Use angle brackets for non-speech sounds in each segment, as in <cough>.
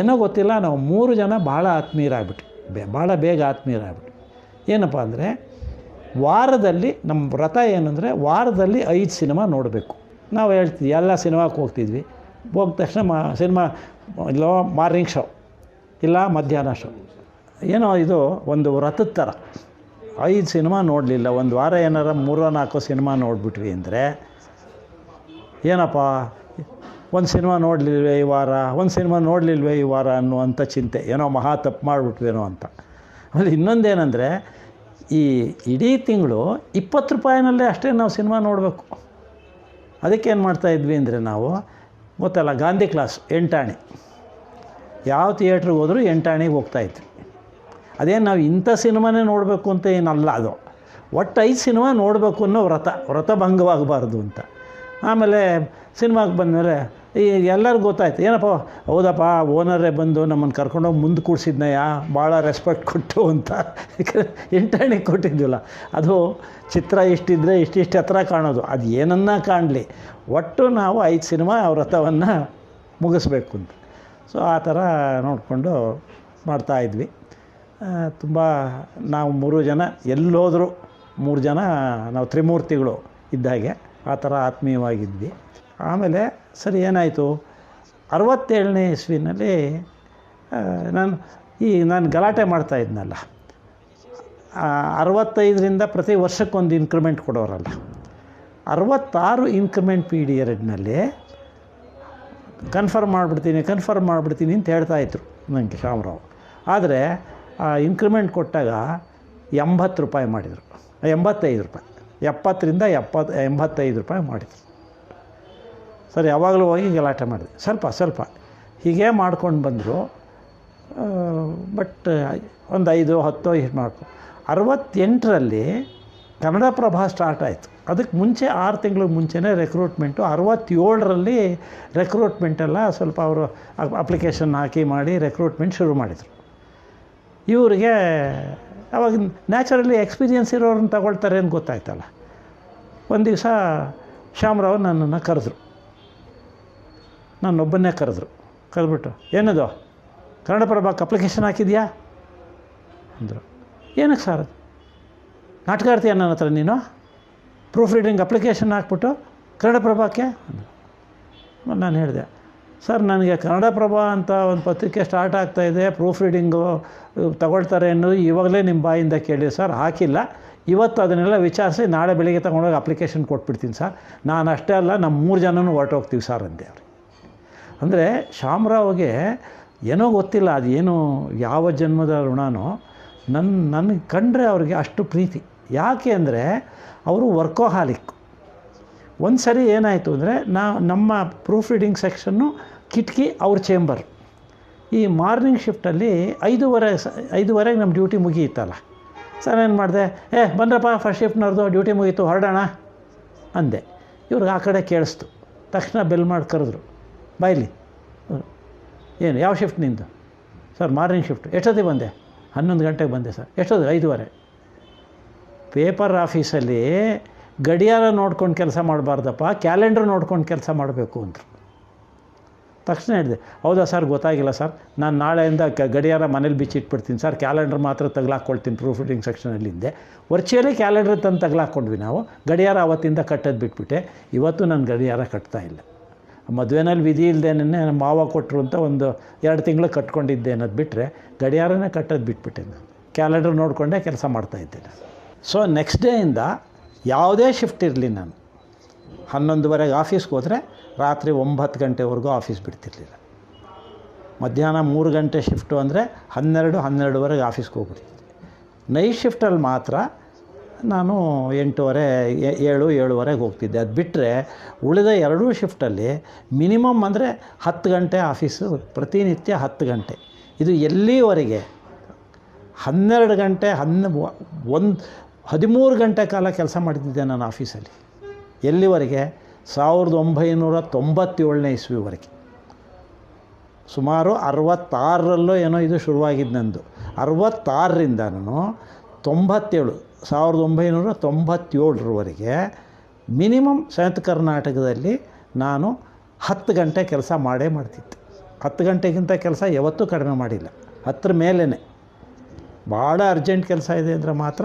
ಏನೋ ಗೊತ್ತಿಲ್ಲ, ನಾವು ಮೂರು ಜನ ಭಾಳ ಆತ್ಮೀಯರಾಗ್ಬಿಟ್ಟು ಬೆ ಭಾಳ ಬೇಗ ಆತ್ಮೀಯರಾಗ್ಬಿಟ್ಟು ಏನಪ್ಪ ಅಂದರೆ, ವಾರದಲ್ಲಿ ನಮ್ಮ ವ್ರತ ಏನಂದರೆ, ವಾರದಲ್ಲಿ ಐದು ಸಿನಿಮಾ ನೋಡಬೇಕು. ನಾವು ಹೇಳ್ತಿದ್ವಿ, ಎಲ್ಲ ಸಿನಿಮಾಕ್ಕೆ ಹೋಗ್ತಿದ್ವಿ. ಹೋಗಿದ ತಕ್ಷಣ ಮಾ, ಸಿನಿಮಾ, ಇಲ್ಲ ಮಾರ್ನಿಂಗ್ ಶೋ, ಇಲ್ಲ ಮಧ್ಯಾಹ್ನ ಶೋ. ಏನೋ ಇದು ಒಂದು ವ್ರತದ ಥರ ಐದು ಸಿನಿಮಾ ನೋಡಲಿಲ್ಲ. ಒಂದು ವಾರ ಏನಾರ ಮೂರೋ ನಾಲ್ಕು ಸಿನಿಮಾ ನೋಡಿಬಿಟ್ವಿ ಅಂದರೆ, ಏನಪ್ಪ? ಒಂದು ಸಿನಿಮಾ ನೋಡಲಿಲ್ವೇ ಈ ವಾರ? ಒಂದು ಸಿನಿಮಾ ನೋಡಲಿಲ್ವೇ ಈ ವಾರ? ಅನ್ನುವಂಥ ಚಿಂತೆ. ಏನೋ ಮಹಾ ತಪ್ಪು ಮಾಡಿಬಿಟ್ವೇನೋ ಅಂತ. ಆಮೇಲೆ ಇನ್ನೊಂದೇನೆಂದರೆ, ಈ ಇಡೀ ತಿಂಗಳು ಇಪ್ಪತ್ತು ರೂಪಾಯಿನಲ್ಲೇ ಅಷ್ಟೇ ನಾವು ಸಿನಿಮಾ ನೋಡಬೇಕು. ಅದಕ್ಕೇನು ಮಾಡ್ತಾಯಿದ್ವಿ ಅಂದರೆ ನಾವು, ಗೊತ್ತಲ್ಲ, ಗಾಂಧಿ ಕ್ಲಾಸ್, ಎಂಟಾಣಿ. ಯಾವ ಥಿಯೇಟ್ರಿಗೆ ಹೋದರೂ ಎಂಟಾಣಿಗೆ ಹೋಗ್ತಾಯಿದ್ವಿ ಅದೇನು ನಾವು ಇಂಥ ಸಿನಿಮಾನೇ ನೋಡಬೇಕು ಅಂತ ಏನಲ್ಲ ಅದು. ಒಟ್ಟು ಐದು ಸಿನಿಮಾ ನೋಡಬೇಕು ಅನ್ನೋ ವ್ರತ ವ್ರತ ಭಂಗವಾಗಬಾರ್ದು ಅಂತ. ಆಮೇಲೆ ಸಿನಿಮಾಗೆ ಬಂದಮೇಲೆ ಎಲ್ಲರಿಗೂ ಗೊತ್ತಾಯ್ತು. ಏನಪ್ಪ, ಹೌದಪ್ಪ, ಓನರೇ ಬಂದು ನಮ್ಮನ್ನು ಕರ್ಕೊಂಡೋಗಿ ಮುಂದೆ ಕೂಡಿಸಿದ್ನಯ್ಯ ಭಾಳ ರೆಸ್ಪೆಕ್ಟ್ ಕೊಟ್ಟು ಅಂತ. ಇಂಟರ್ನಿಗೆ ಕೊಟ್ಟಿದ್ದಿಲ್ಲ. ಅದು ಚಿತ್ರ ಇಷ್ಟಿದ್ರೆ ಇಷ್ಟಿಷ್ಟು ಹತ್ರ ಕಾಣೋದು. ಅದು ಏನನ್ನ ಕಾಣಲಿ. ಒಟ್ಟು ನಾವು ಐದು ಸಿನಿಮಾ ವ್ರತವನ್ನು ಮುಗಿಸ್ಬೇಕು ಅಂತ. ಸೊ ಆ ಥರ ನೋಡಿಕೊಂಡು ಮಾಡ್ತಾಯಿದ್ವಿ ತುಂಬ ನಾವು ಮೂರು ಜನ, ಎಲ್ಲೋದರೂ ಮೂರು ಜನ, ನಾವು ತ್ರಿಮೂರ್ತಿಗಳು ಇದ್ದಾಗೆ ಆ ಥರ ಆತ್ಮೀಯವಾಗಿದ್ವಿ. ಆಮೇಲೆ, ಸರಿ, ಏನಾಯಿತು? ಅರವತ್ತೇಳನೇ ಇಸ್ವಿನಲ್ಲಿ ನಾನು ಈ, ನಾನು ಗಲಾಟೆ ಮಾಡ್ತಾ ಇದ್ನಲ್ಲ. ಅರವತ್ತೈದರಿಂದ ಪ್ರತಿ ವರ್ಷಕ್ಕೊಂದು ಇನ್ಕ್ರಿಮೆಂಟ್ ಕೊಡೋರಲ್ಲ. ಅರವತ್ತಾರು ಇನ್ಕ್ರಿಮೆಂಟ್ ಪೀರಿಯಡ್ನಲ್ಲಿ ಕನ್ಫರ್ಮ್ ಮಾಡಿಬಿಡ್ತೀನಿ ಕನ್ಫರ್ಮ್ ಮಾಡಿಬಿಡ್ತೀನಿ ಅಂತ ಹೇಳ್ತಾ ಇದ್ರು ನನಗೆ ಶಾಮರಾವ್ ಆದರೆ, ಆ ಇನ್ಕ್ರಿಮೆಂಟ್ ಕೊಟ್ಟಾಗ ಎಂಬತ್ತು ರೂಪಾಯಿ ಮಾಡಿದರು. ಎಂಬತ್ತೈದು ರೂಪಾಯಿ. ಎಪ್ಪತ್ತರಿಂದ ಎಪ್ಪತ್ತು ಎಂಬತ್ತೈದು ರೂಪಾಯಿ ಮಾಡಿದರು. ಸರಿ, ಯಾವಾಗಲೂ ಹೋಗಿ ಗಲಾಟೆ ಮಾಡಿದೆ. ಸ್ವಲ್ಪ ಸ್ವಲ್ಪ. ಹೀಗೆ ಮಾಡ್ಕೊಂಡು ಬಂದರು. ಬಟ್, ಒಂದು ಐದು, ಹತ್ತು ಹೀಗೆ ಮಾಡ್ಕೊ. ಅರವತ್ತೆಂಟರಲ್ಲಿ ಕನ್ನಡಪ್ರಭ ಸ್ಟಾರ್ಟ್ ಆಯಿತು. ಅದಕ್ಕೆ ಮುಂಚೆ ಆರು ತಿಂಗಳು ಮುಂಚೆನೇ ರೆಕ್ರೂಟ್ಮೆಂಟು ಅರವತ್ತೇಳರಲ್ಲಿ ರೆಕ್ರೂಟ್ಮೆಂಟೆಲ್ಲ ಸ್ವಲ್ಪ ಅವರು ಅಪ್ಲಿಕೇಶನ್ ಹಾಕಿ ಮಾಡಿ ರೆಕ್ರೂಟ್ಮೆಂಟ್ ಶುರು ಮಾಡಿದರು. ಇವರಿಗೆ ಅವಾಗ ನ್ಯಾಚುರಲಿ ಎಕ್ಸ್ಪೀರಿಯನ್ಸ್ ಇರೋರನ್ನ ತಗೊಳ್ತಾರೆ ಅಂತ ಗೊತ್ತಾಯ್ತಲ್ಲ. ಒಂದು ದಿವಸ ಶ್ಯಾಮರಾವ್ ನನ್ನನ್ನು ಕರೆದ್ರು. ನನ್ನೊಬ್ಬನ್ನೇ ಕರೆದ್ರು. ಕರೆದ್ಬಿಟ್ಟು ಏನದು? ಕನ್ನಡಪ್ರಭಕ್ಕೆ ಅಪ್ಲಿಕೇಶನ್ ಹಾಕಿದ್ಯಾ? ಅಂದರು. ಏನಕ್ಕೆ ಸರ್ ಅದು? ನಾಟಕ ಆಡ್ತೀಯ ನನ್ನ ಹತ್ರ ನೀನು? ಪ್ರೂಫ್ ರೀಡಿಂಗ್ ಅಪ್ಲಿಕೇಶನ್ ಹಾಕ್ಬಿಟ್ಟು ಕನ್ನಡಪ್ರಭಕ್ಕೆ ಅಂದರು. ನಾನು ಹೇಳಿದೆ ಸರ್ ನನಗೆ ಕನ್ನಡಪ್ರಭ ಅಂತ ಒಂದು ಪತ್ರಿಕೆ ಸ್ಟಾರ್ಟ್ ಆಗ್ತಾಯಿದೆ ಪ್ರೂಫ್ ರೀಡಿಂಗು ತಗೊಳ್ತಾರೆ ಅನ್ನೋದು ಇವಾಗಲೇ ನಿಮ್ಮ ಬಾಯಿಂದ ಕೇಳಿ ಸರ್ ಹಾಕಿಲ್ಲ. ಇವತ್ತು ಅದನ್ನೆಲ್ಲ ವಿಚಾರಿಸಿ ನಾಳೆ ಬೆಳಿಗ್ಗೆ ತಗೊಂಡೋಗಿ ಅಪ್ಲಿಕೇಶನ್ ಕೊಟ್ಬಿಡ್ತೀನಿ ಸರ್ ನಾನು ಅಷ್ಟೇ ಅಲ್ಲ ನಮ್ಮ ಮೂರು ಜನನೂ ಹೊರಟೋಗ್ತೀವಿ ಸರ್ ಅಂದೆ ಅವ್ರಿಗೆ ಅಂದರೆ ಶಾಮರಾವ್ಗೆ ಏನೋ ಗೊತ್ತಿಲ್ಲ ಅದು ಏನು, ಯಾವ ಜನ್ಮದ ಋಣನೋ ನನ್ನ ನನಗೆ ಕಂಡ್ರೆ ಅವ್ರಿಗೆ ಅಷ್ಟು ಪ್ರೀತಿ. ಯಾಕೆ ಅಂದರೆ ಅವರು ವರ್ಕೋಹಾಲಿಕ್. ಒಂದು ಸರಿ ಏನಾಯಿತು ಅಂದರೆ ನಾ, ನಮ್ಮ ಪ್ರೂಫ್ ರೀಡಿಂಗ್ ಸೆಕ್ಷನ್ನು ಕಿಟಕಿ ಅವ್ರ ಚೇಂಬರ್ ಈ ಮಾರ್ನಿಂಗ್ ಶಿಫ್ಟಲ್ಲಿ ಐದೂವರೆ ಐದೂವರೆಗೆ ನಮ್ಮ ಡ್ಯೂಟಿ ಮುಗಿಯಿತ್ತಲ್ಲ. ಸರ್ ಏನು ಮಾಡಿದೆ? ಏ, ಬಂದ್ರಪ್ಪ ಫಸ್ಟ್ ಶಿಫ್ಟ್ನವ್ರದ್ದು ಡ್ಯೂಟಿ ಮುಗೀತು, ಹೊರಡೋಣ. ಅಂದೆ. ಇವ್ರಿಗೆ ಆ ಕಡೆ ಕೇಳಿಸ್ತು. ತಕ್ಷಣ ಬೆಲ್ ಮಾಡಿ ಕರೆದ್ರು ಬಾಯ್ಲಿ. ಏನು, ಯಾವ ಶಿಫ್ಟ್ ನಿಂದು? ಸರ್ ಮಾರ್ನಿಂಗ್ ಶಿಫ್ಟ್ ಎಷ್ಟೊತ್ತಿಗೆ ಬಂದೆ? ಹನ್ನೊಂದು ಗಂಟೆಗೆ ಬಂದೆ ಸರ್. ಎಷ್ಟೊತ್ತು ಐದುವರೆ. ಪೇಪರ್ ಆಫೀಸಲ್ಲಿ ಗಡಿಯಾರ ನೋಡ್ಕೊಂಡು ಕೆಲಸ ಮಾಡಬಾರ್ದಪ್ಪ, ಕ್ಯಾಲೆಂಡರ್ ನೋಡ್ಕೊಂಡು ಕೆಲಸ ಮಾಡಬೇಕು ಅಂದರು. ತಕ್ಷಣ ಹೇಳಿದೆ, ಹೌದಾ ಸರ್, ಗೊತ್ತಾಗಿಲ್ಲ ಸರ್. ನಾನು ನಾಳೆಯಿಂದ ಕ ಗಡಿಯಾರ ಮನೇಲಿ ಬಿಚ್ಚಿಟ್ಬಿಡ್ತೀನಿ ಸರ್. ಕ್ಯಾಲೆಂಡರ್ ಮಾತ್ರ ತಗಲಾಕ್ಕೊಳ್ತೀನಿ ಪ್ರೂಫ್ ರೀಡಿಂಗ್ ಸೆಕ್ಷನಲ್ಲಿ ಹಿಂದೆ. ವರ್ಚುವಲಿ ಕ್ಯಾಲೆಂಡರ್ ತಂದು ತಗಲಾಕ್ಕೊಂಡ್ವಿ ನಾವು. ಗಡಿಯಾರ ಅವತ್ತಿಂದ ಕಟ್ಟೋದು ಬಿಟ್ಬಿಟ್ಟೆ. ಇವತ್ತು ನಾನು ಗಡಿಯಾರ ಕಟ್ತಾ ಇಲ್ಲ. ಮದುವೆನಲ್ಲಿ ವಿಧಿ ಇಲ್ಲದೇನೆ ನಮ್ಮ ಮಾವ ಕೊಟ್ಟರು ಅಂತ ಒಂದು ಎರಡು ತಿಂಗಳು ಕಟ್ಕೊಂಡಿದ್ದೆ ಅನ್ನೋದು ಬಿಟ್ಟರೆ ಗಡಿಯಾರನೇ ಕಟ್ಟೋದು ಬಿಟ್ಬಿಟ್ಟೆ ನಾನು. ಕ್ಯಾಲೆಂಡರ್ ನೋಡಿಕೊಂಡೇ ಕೆಲಸ ಮಾಡ್ತಾಯಿದ್ದೆ ನಾನು. ಸೊ ನೆಕ್ಸ್ಟ್ ಡೇಯಿಂದ ಯಾವುದೇ ಶಿಫ್ಟ್ ಇರಲಿ ನಾನು. ಹನ್ನೊಂದುವರೆಗೆ ಆಫೀಸ್ಗೆ ಹೋದರೆ ರಾತ್ರಿ ಒಂಬತ್ತು ಗಂಟೆವರೆಗೂ ಆಫೀಸ್ ಬಿಡ್ತಿರ್ಲಿಲ್ಲ. ಮಧ್ಯಾಹ್ನ ಮೂರು ಗಂಟೆ ಶಿಫ್ಟು ಅಂದರೆ ಹನ್ನೆರಡು, ಹನ್ನೆರಡುವರೆಗೆ ಆಫೀಸ್ಗೆ ಹೋಗ್ಬಿಡ್ತೀನಿ ನೈಟ್ ಶಿಫ್ಟಲ್ಲಿ ಮಾತ್ರ ನಾನು ಎಂಟೂವರೆ ಏಳು, ಏಳುವರೆಗೆ ಹೋಗ್ತಿದ್ದೆ. ಅದು ಬಿಟ್ಟರೆ ಉಳಿದ ಎರಡೂ ಶಿಫ್ಟಲ್ಲಿ ಮಿನಿಮಮ್ ಅಂದರೆ ಹತ್ತು ಗಂಟೆ ಆಫೀಸು ಪ್ರತಿನಿತ್ಯ ಹತ್ತು ಗಂಟೆ. ಇದು ಎಲ್ಲಿವರೆಗೆ? ಹನ್ನೆರಡು ಗಂಟೆ ಹನ್ನ ಒಂದು, ಹದಿಮೂರು ಗಂಟೆ ಕಾಲ ಕೆಲಸ ಮಾಡ್ತಿದ್ದೆ ನಾನು ಆಫೀಸಲ್ಲಿ ಎಲ್ಲಿವರೆಗೆ? ಸಾವಿರದ ಒಂಬೈನೂರ ತೊಂಬತ್ತೇಳನೇ ಇಸ್ವಿವರೆಗೆ. ಸುಮಾರು ಅರವತ್ತಾರರಲ್ಲೋ ಏನೋ ಇದು ಶುರುವಾಗಿದ್ದು ನಂದು. ಅರವತ್ತಾರರಿಂದ ನಾನು ತೊಂಬತ್ತೇಳು. ಸಾವಿರದ ಒಂಬೈನೂರ ತೊಂಬತ್ತೇಳರವರೆಗೆ ಮಿನಿಮಮ್ ಸೌತ್ ಕರ್ನಾಟಕದಲ್ಲಿ ನಾನು ಹತ್ತು ಗಂಟೆ ಕೆಲಸ ಮಾಡೇ ಮಾಡ್ತಿದ್ದೆ. ಹತ್ತು ಗಂಟೆಗಿಂತ ಕೆಲಸ ಯಾವತ್ತೂ ಕಡಿಮೆ ಮಾಡಿಲ್ಲ. ಹತ್ತರ ಮೇಲೇ ಭಾಳ ಅರ್ಜೆಂಟ್ ಕೆಲಸ ಇದೆ ಅಂದರೆ ಮಾತ್ರ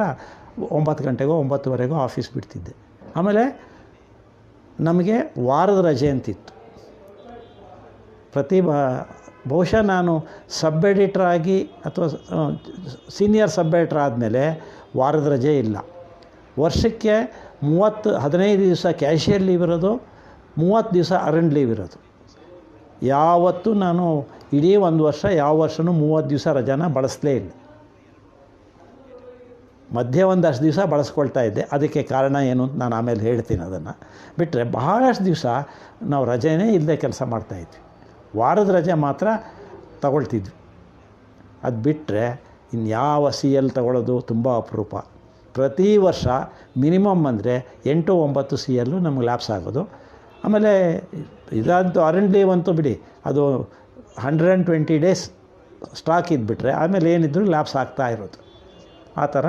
ಒಂಬತ್ತು ಗಂಟೆಗೋ ಒಂಬತ್ತುವರೆಗೋ ಆಫೀಸ್ ಬಿಡ್ತಿದ್ದೆ. ಆಮೇಲೆ ನಮಗೆ ವಾರದ ರಜೆ ಅಂತಿತ್ತು. ಪ್ರತಿ ಬ ಬಹುಶಃ ನಾನು ಸಬ್ ಎಡಿಟ್ರ್ ಆಗಿ ಅಥವಾ ಸೀನಿಯರ್ ಸಬ್ ಎಡಿಟ್ರ್ ಆದಮೇಲೆ ವಾರದ ರಜೆ ಇಲ್ಲ. ವರ್ಷಕ್ಕೆ ಮೂವತ್ತು, ಹದಿನೈದು ದಿವಸ ಕ್ಯಾಶಿಯರ್ ಲೀವ್ ಇರೋದು, ಮೂವತ್ತು ದಿವಸ ಅರೆಂಡ್ ಲೀವ್ ಇರೋದು. ಯಾವತ್ತೂ ನಾನು ಇಡೀ ಒಂದು ವರ್ಷ, ಯಾವ ವರ್ಷವೂ ಮೂವತ್ತು ದಿವಸ ರಜಾನ ಬಳಸಲೇ ಇಲ್ಲ. ಮಧ್ಯೆ ಒಂದಷ್ಟು ದಿವಸ ಬಳಸ್ಕೊಳ್ತಾ ಇದ್ದೆ. ಅದಕ್ಕೆ ಕಾರಣ ಏನು ಅಂತ ನಾನು ಆಮೇಲೆ ಹೇಳ್ತೀನಿ ಅದನ್ನು. ಬಿಟ್ಟರೆ ಬಹಳಷ್ಟು ದಿವಸ ನಾವು ರಜೆನೇ ಇಲ್ಲದೆ ಕೆಲಸ ಮಾಡ್ತಾಯಿದ್ವಿ ವಾರದ ರಜೆ ಮಾತ್ರ ತಗೊಳ್ತಿದ್ವಿ. ಅದು ಬಿಟ್ಟರೆ ಇನ್ಯಾವ ಸಿ ಎಲ್ ತಗೊಳ್ಳೋದು ತುಂಬ ಅಪರೂಪ. ಪ್ರತಿ ವರ್ಷ ಮಿನಿಮಮ್ ಅಂದರೆ ಎಂಟು ಒಂಬತ್ತು ಸಿ ಎಲ್ಲು ನಮ್ಗೆ ಲ್ಯಾಪ್ಸ್ ಆಗೋದು. ಆಮೇಲೆ ಇದಂತೂ ಆರೆಂಟ್ ಡೇ ಅಂತೂ ಬಿಡಿ, ಅದು hundred and twenty days stock ಇದ್ಬಿಟ್ರೆ ಆಮೇಲೆ ಏನಿದ್ರು ಲ್ಯಾಪ್ಸ್ ಆಗ್ತಾ ಇರೋದು. ಆ ಥರ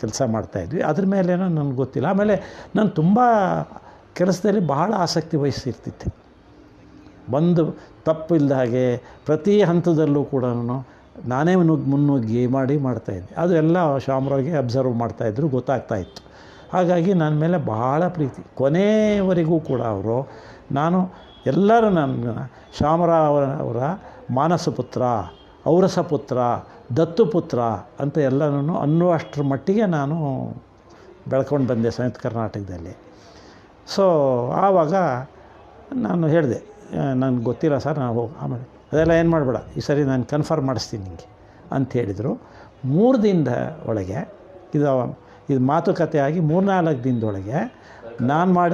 ಕೆಲಸ ಮಾಡ್ತಾಯಿದ್ವಿ ಅದ್ರ ಮೇಲೇನೋ ನನಗೆ ಗೊತ್ತಿಲ್ಲ. ಆಮೇಲೆ ನಾನು ತುಂಬ ಕೆಲಸದಲ್ಲಿ ಬಹಳ ಆಸಕ್ತಿ ವಹಿಸಿರ್ತಿದ್ದೆ. ಒಂದು ತಪ್ಪಿಲ್ಲದ ಹಾಗೆ ಪ್ರತಿ ಹಂತದಲ್ಲೂ ಕೂಡ ನಾನೇ ನುಗ್ಗಿ ಮುನ್ನುಗ್ಗಿ ಮಾಡಿ ಮಾಡ್ತಾಯಿದ್ದೆ ಅದು ಎಲ್ಲ ಶಾಮ್ರಾಗೆ ಅಬ್ಸರ್ವ್ ಮಾಡ್ತಾಯಿದ್ರು ಗೊತ್ತಾಗ್ತಾಯಿತ್ತು ಹಾಗಾಗಿ ನನ್ನ ಮೇಲೆ ಬಹಳ ಪ್ರೀತಿ. ಕೊನೆಯವರೆಗೂ ಕೂಡ ಅವರು ನಾನು ಎಲ್ಲರೂ ನನ್ನ ಶಾಮರಾವ್ ಅವರ ಮಾನಸ ಪುತ್ರ, ಔರಸ ಪುತ್ರ, ದತ್ತು ಪುತ್ರ ಅಂತ ಎಲ್ಲನೂ ಅನ್ನುವಷ್ಟರ ಮಟ್ಟಿಗೆ ನಾನು ಬೆಳ್ಕೊಂಡು ಬಂದೆ ಸಂಯುಕ್ತ ಕರ್ನಾಟಕದಲ್ಲಿ. ಸೊ ಆವಾಗ ನಾನು ಹೇಳಿದೆ ನನಗೆ ಗೊತ್ತಿಲ್ಲ ಸರ್, ನಾನು ಹೋಗಿ ಆಮೇಲೆ ಅದೆಲ್ಲ ಏನು ಮಾಡಬೇಡ, ಈ ಸರಿ ನಾನು ಕನ್ಫರ್ಮ್ ಮಾಡಿಸ್ತೀನಿ ನಿಮಗೆ ಅಂತ ಹೇಳಿದರು. ಮೂರು ದಿನದ ಒಳಗೆ ಇದು ಇದು ಮಾತುಕತೆ ಆಗಿ ಮೂರ್ನಾಲ್ಕು ದಿನದೊಳಗೆ ನಾನು ಮಾಡ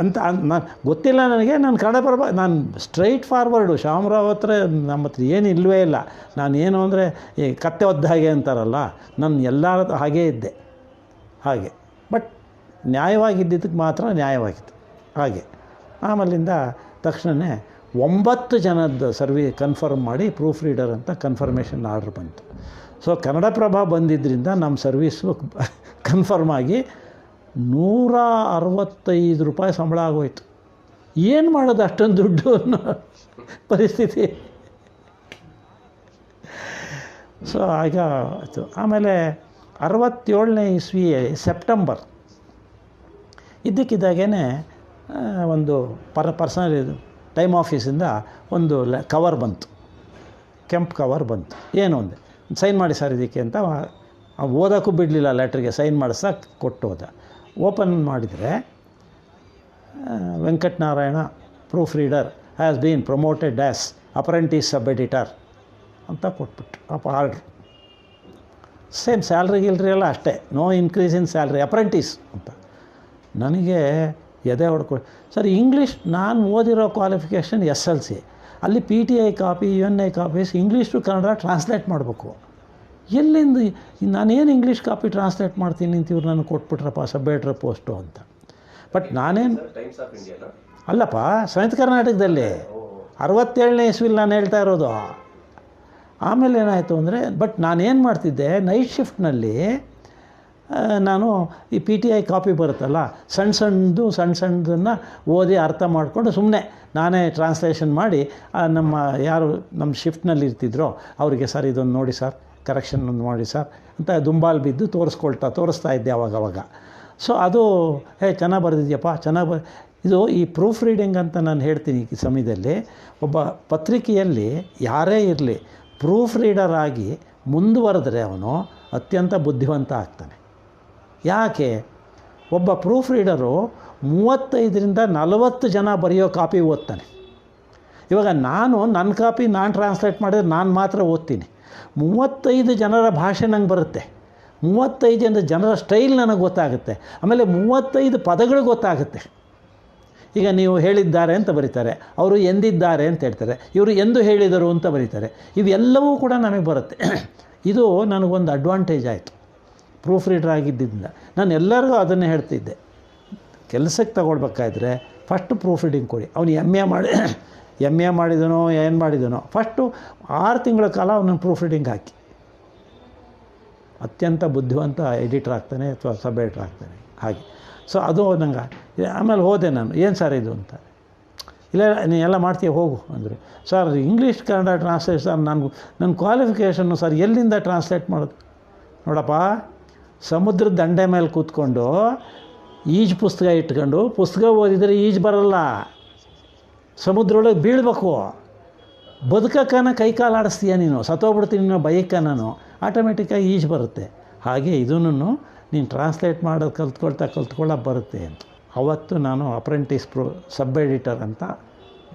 ಅಂತ ನಾನು ಗೊತ್ತಿಲ್ಲ ನನಗೆ, ನಾನು ಕನ್ನಡಪ್ರಭ ನಾನು ಸ್ಟ್ರೈಟ್ ಫಾರ್ವರ್ಡು ಶಾಮರಾವ್ ಹತ್ರ ನಮ್ಮ ಹತ್ರ ಏನು ಇಲ್ಲವೇ ಇಲ್ಲ. ನಾನು ಏನು ಅಂದರೆ ಈ ಕತ್ತೆ ಒದ್ದ ಹಾಗೆ ಅಂತಾರಲ್ಲ, ನಾನು ಎಲ್ಲರ ಹಾಗೇ ಇದ್ದೆ. ಹಾಗೆ. ಬಟ್ ನ್ಯಾಯವಾಗಿದ್ದಿದ್ದಕ್ಕೆ ಮಾತ್ರ ನ್ಯಾಯವಾಗಿತ್ತು. ಹಾಗೆ. ಆಮೇಲಿಂದ ತಕ್ಷಣವೇ ಒಂಬತ್ತು ಜನದ ಸರ್ವಿ ಕನ್ಫರ್ಮ್ ಮಾಡಿ ಪ್ರೂಫ್ ರೀಡರ್ ಅಂತ ಕನ್ಫರ್ಮೇಷನ್ ಆರ್ಡ್ರ್ ಬಂತು. ಸೊ ಕನ್ನಡಪ್ರಭ ಬಂದಿದ್ದರಿಂದ ನಮ್ಮ ಸರ್ವೀಸು ಕನ್ಫರ್ಮ್ <laughs> ಆಗಿ ನೂರ ಅರವತ್ತೈದು ರೂಪಾಯಿ ಸಂಬಳ ಆಗೋಯ್ತು. ಏನು ಮಾಡೋದು ಅಷ್ಟೊಂದು ದುಡ್ಡು ಅನ್ನೋ ಪರಿಸ್ಥಿತಿ. ಸೊ ಆಗ ಆಯಿತು. ಆಮೇಲೆ ಅರವತ್ತೇಳನೇ ಇಸ್ವಿ ಸೆಪ್ಟೆಂಬರ್ ಇದ್ದಕ್ಕಿದ್ದಾಗೇ ಒಂದು ಪರ್ ಪರ್ಸನಲ್ ಇದು. ಟೈಮ್ ಆಫೀಸಿಂದ ಒಂದು ಲ ಕವರ್ ಬಂತು. ಕೆಂಪು ಕವರ್ ಬಂತು. ಏನು ಒಂದು ಸೈನ್ ಮಾಡಿ ಸರ್ ಇದಕ್ಕೆ ಅಂತ ಓದೋಕ್ಕೂ ಬಿಡಲಿಲ್ಲ ಲೆಟ್ರಿಗೆ ಸೈನ್ ಮಾಡಿಸ ಕೊಟ್ಟು ಹೋದ ಓಪನ್ ಮಾಡಿದರೆ Venkatanarayana proof reader has been promoted as apprentice sub editor ಅಂತ ಕೊಟ್ಬಿಟ್ಟು ಅಪ್ಪ ಆರ್ಡ್ರ್ ಸೇಮ್ ಸ್ಯಾಲ್ರಿ ಇಲ್ಲರಿ ಎಲ್ಲ ಅಷ್ಟೇ. No increase in salary apprentice ಅಂತ. ನನಗೆ ಎದೆ ಹೊಡ್ಕೊ ಸರ್ ಇಂಗ್ಲೀಷ್ ನಾನು ಓದಿರೋ ಕ್ವಾಲಿಫಿಕೇಷನ್ ಎಸ್ ಎಲ್ ಸಿ ಅಲ್ಲಿ P T I copy U N I copies English to Kannada translate ಮಾಡಬೇಕು. ಎಲ್ಲಿಂದ ನಾನೇನು ಇಂಗ್ಲೀಷ್ ಕಾಪಿ ಟ್ರಾನ್ಸ್ಲೇಟ್ ಮಾಡ್ತೀನಿ ಅಂತ ಇವ್ರು ನನಗೆ ಕೊಟ್ಬಿಟ್ರಪ್ಪ ಸಬ್ಬೇಟ್ರ ಪೋಸ್ಟು ಅಂತ. ಬಟ್ ನಾನೇನು ಅಲ್ಲಪ್ಪ ಸಂಯುಕ್ತ ಕರ್ನಾಟಕದಲ್ಲಿ ಅರವತ್ತೇಳನೇ ಇಸ್ವಿಲಿ ನಾನು ಹೇಳ್ತಾ ಇರೋದು. ಆಮೇಲೆ ಏನಾಯಿತು ಅಂದರೆ ಬಟ್ ನಾನೇನು ಮಾಡ್ತಿದ್ದೆ ನೈಟ್ ಶಿಫ್ಟ್ನಲ್ಲಿ ನಾನು ಈ ಪಿ ಟಿ ಐ ಕಾಪಿ ಬರುತ್ತಲ್ಲ ಸಣ್ಣ ಸಣ್ಣದು ಸಣ್ಣ ಸಣ್ಣದನ್ನು ಓದಿ ಅರ್ಥ ಮಾಡಿಕೊಂಡು ಸುಮ್ಮನೆ ನಾನೇ ಟ್ರಾನ್ಸ್ಲೇಷನ್ ಮಾಡಿ ನಮ್ಮ ಯಾರು ನಮ್ಮ ಶಿಫ್ಟ್ನಲ್ಲಿ ಇರ್ತಿದ್ರೋ ಅವರಿಗೆ ಸರ್ ಇದೊಂದು ನೋಡಿ ಸರ್ ಕರೆಕ್ಷನ್ ಒಂದು ಮಾಡಿ ಸರ್ ಅಂತ ದುಂಬಾಲ್ ಬಿದ್ದು ತೋರಿಸ್ಕೊಳ್ತಾ, ತೋರಿಸ್ತಾ ಇದ್ದೆ ಅವಾಗ ಅವಾಗ ಸೊ ಅದು, ಹೇ, ಚೆನ್ನಾಗಿ ಬರೆದಿದ್ಯಪ್ಪ, ಚೆನ್ನಾಗಿ ಬ ಇದು ಈ ಪ್ರೂಫ್ ರೀಡಿಂಗ್ ಅಂತ ನಾನು ಹೇಳ್ತೀನಿ ಈ ಸಮಯದಲ್ಲಿ, ಒಬ್ಬ ಪತ್ರಿಕೆಯಲ್ಲಿ ಯಾರೇ ಇರಲಿ ಪ್ರೂಫ್ ರೀಡರ್ ಆಗಿ ಮುಂದುವರೆದ್ರೆ ಅವನು ಅತ್ಯಂತ ಬುದ್ಧಿವಂತ ಆಗ್ತಾನೆ. ಯಾಕೆ? ಒಬ್ಬ ಪ್ರೂಫ್ ರೀಡರು ಮೂವತ್ತೈದರಿಂದ ನಲವತ್ತು ಜನ ಬರೆಯೋ ಕಾಪಿ ಓದ್ತಾನೆ. ಇವಾಗ ನಾನು ನನ್ನ ಕಾಪಿ ನಾನು ಟ್ರಾನ್ಸ್ಲೇಟ್ ಮಾಡಿದ್ರೆ ನಾನು ಮಾತ್ರ ಓದ್ತೀನಿ. ಮೂವತ್ತೈದು ಜನರ ಭಾಷೆ ನಂಗೆ ಬರುತ್ತೆ. ಮೂವತ್ತೈದು ಜನ ಜನರ ಸ್ಟೈಲ್ ನನಗೆ ಗೊತ್ತಾಗುತ್ತೆ. ಆಮೇಲೆ ಮೂವತ್ತೈದು ಪದಗಳು ಗೊತ್ತಾಗುತ್ತೆ. ಈಗ ನೀವು ಹೇಳಿದ್ದಾರೆ ಅಂತ ಬರೀತಾರೆ. ಅವರು ಎಂದಿದ್ದಾರೆ ಅಂತ ಹೇಳ್ತಾರೆ. ಇವರು ಎಂದು ಹೇಳಿದರು ಅಂತ ಬರೀತಾರೆ. ಇವೆಲ್ಲವೂ ಕೂಡ ನನಗೆ ಬರುತ್ತೆ. ಇದು ನನಗೊಂದು ಅಡ್ವಾಂಟೇಜ್ ಆಯಿತು. ಪ್ರೂಫ್ ರೀಡರ್ ಆಗಿದ್ದರಿಂದ ನಾನು ಎಲ್ಲರಿಗೂ ಅದನ್ನೇ ಹೇಳ್ತಿದ್ದೆ. ಕೆಲಸಕ್ಕೆ ತಗೊಳ್ಬೇಕಾದ್ರೆ ಫಸ್ಟ್ ಪ್ರೂಫ್ ರೀಡಿಂಗ್ ಕೊಡಿ. ಅವನು ಎಂ ಎ ಮಾಡಿ <coughs> ಎಂ ಎ ಮಾಡಿದನೋ, ಏನು ಮಾಡಿದನೋ ಫಸ್ಟು ಆರು ತಿಂಗಳ ಕಾಲ ಅವನನ್ನು ಪ್ರೂಫ್ ರೀಡಿಂಗ್ ಹಾಕಿ. ಅತ್ಯಂತ ಬುದ್ಧಿವಂತ ಎಡಿಟರ್ ಆಗ್ತಾನೆ ಅಥವಾ ಸಬ್ ಎಡಿಟರ್ ಆಗ್ತಾನೆ. ಹಾಗೆ. ಸೊ ಅದು ನಂಗೆ, ಆಮೇಲೆ ಹೋದೆ ನಾನು. ಏನು ಸರ್ ಇದು ಅಂತ. ಇಲ್ಲ, ನೀ ಎಲ್ಲ ಮಾಡ್ತೀಯ? ಹೋಗು ಅಂದರು. Sir English Kannada translate sir ನನಗೂ ನನ್ನ ಕ್ವಾಲಿಫಿಕೇಷನ್ನು ಸರ್ ಎಲ್ಲಿಂದ ಟ್ರಾನ್ಸ್ಲೇಟ್ ಮಾಡೋದು? ನೋಡಪ್ಪ ಸಮುದ್ರದ ದಂಡೆ ಮೇಲೆ ಕೂತ್ಕೊಂಡು ಈಜು ಪುಸ್ತಕ ಇಟ್ಕೊಂಡು, ಪುಸ್ತಕ ಓದಿದರೆ ಈಜು ಬರಲ್ಲ. ಸಮುದ್ರೊಳಗೆ ಬೀಳ್ಬೇಕು. ಬದುಕಕ್ಕನ ಕೈ ಕಾಲು ಆಡಿಸ್ತೀಯ ನೀನು, ಸತ್ತೋಗ್ಬಿಡ್ತೀನಿ ನೀನು ಬೈಕ ನಾನು ಆಟೋಮೆಟಿಕ್ಕಾಗಿ ಈಜು ಬರುತ್ತೆ. ಹಾಗೆ ಇದನ್ನು ನೀನು ಟ್ರಾನ್ಸ್ಲೇಟ್ ಮಾಡೋದು ಕಲ್ತ್ಕೊಳ್ತಾ ಕಲ್ತ್ಕೊಳ್ಳೋ ಬರುತ್ತೆ ಅಂತ. ಅವತ್ತು ನಾನು ಅಪ್ರೆಂಟಿಸ್ ಪ್ರೂ ಸಬ್ ಎಡಿಟರ್ ಅಂತ,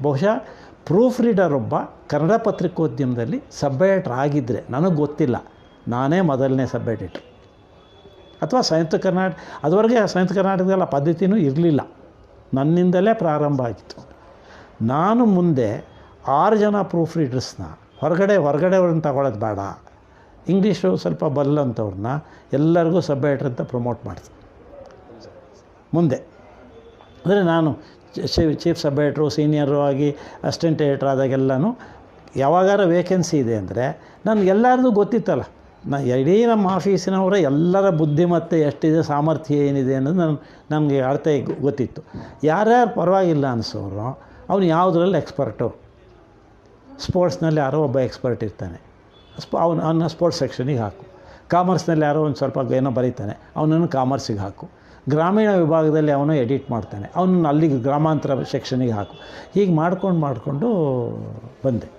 ಬಹುಶಃ ಪ್ರೂಫ್ ರೀಡರ್ ಒಬ್ಬ ಕನ್ನಡ ಪತ್ರಿಕೋದ್ಯಮದಲ್ಲಿ ಸಬ್ ಎಡಿಟರ್ ಆಗಿದ್ದರೆ ನನಗೆ ಗೊತ್ತಿಲ್ಲ. ನಾನೇ ಮೊದಲನೇ ಸಬ್ ಎಡಿಟರ್ ಅಥವಾ ಸಂಯುಕ್ತ ಕರ್ನಾಟಕ, ಅದುವರೆಗೆ ಸಂಯುಕ್ತ ಕರ್ನಾಟಕದಲ್ಲ ಪದ್ಧತಿನೂ ಇರಲಿಲ್ಲ. ನನ್ನಿಂದಲೇ ಪ್ರಾರಂಭ ಆಗಿತ್ತು. ನಾನು ಮುಂದೆ ಆರು ಜನ ಪ್ರೂಫ್ ರೀಡರ್ಸ್ನ ಹೊರಗಡೆ ಹೊರಗಡೆಯವ್ರನ್ನ ತಗೊಳ್ಳೋದು ಬೇಡ. ಇಂಗ್ಲೀಷು ಸ್ವಲ್ಪ ಬಲ್ಲಂಥವ್ರನ್ನ ಎಲ್ಲರಿಗೂ ಸಬ್ ಅಂತ ಪ್ರಮೋಟ್ ಮಾಡಿದೆ ಮುಂದೆ. ಅಂದರೆ ನಾನು ಚೀಫ್ ಸಬ್ ಎಡಿಟ್ರು ಸೀನಿಯರು ಆಗಿ ಅಸಿಸ್ಟೆಂಟ್ ಎಡಿಟ್ರ್ ಆದಾಗೆಲ್ಲನೂ ಯಾವಾಗಾರ ವೇಕೆನ್ಸಿ ಇದೆ ಅಂದರೆ ನನಗೆಲ್ಲರದು ಗೊತ್ತಿತ್ತಲ್ಲ. ನಾ ಇಡೀ ನಮ್ಮ ಆಫೀಸಿನವರ ಎಲ್ಲರ ಬುದ್ಧಿಮತ್ತೆ ಎಷ್ಟಿದೆ, ಸಾಮರ್ಥ್ಯ ಏನಿದೆ ಅನ್ನೋದು ನನ್ನ ನಮಗೆ ಅಳತೆ ಗೊತ್ತಿತ್ತು. ಯಾರ್ಯಾರು ಪರವಾಗಿಲ್ಲ ಅನಿಸೋರು, ಅವನು ಯಾವುದ್ರಲ್ಲಿ ಎಕ್ಸ್ಪರ್ಟು ಸ್ಪೋರ್ಟ್ಸ್ನಲ್ಲಿ ಯಾರೋ ಒಬ್ಬ ಎಕ್ಸ್ಪರ್ಟ್ ಇರ್ತಾನೆ. ಸ್ಪ, ಅವನು, ಅವನ ಸ್ಪೋರ್ಟ್ಸ್ ಸೆಕ್ಷನಿಗೆ ಹಾಕು. ಕಾಮರ್ಸ್ನಲ್ಲಿ ಯಾರೋ ಒಂದು ಸ್ವಲ್ಪ ಏನೋ ಬರೀತಾನೆ, ಅವನನ್ನು ಕಾಮರ್ಸಿಗೆ ಹಾಕು. ಗ್ರಾಮೀಣ ವಿಭಾಗದಲ್ಲಿ ಅವನು ಎಡಿಟ್ ಮಾಡ್ತಾನೆ. ಅವನನ್ನು ಅಲ್ಲಿಗೆ ಗ್ರಾಮಾಂತರ ಸೆಕ್ಷನಿಗೆ ಹಾಕು. ಹೀಗೆ ಮಾಡ್ಕೊಂಡು ಮಾಡಿಕೊಂಡು ಬಂದೆ.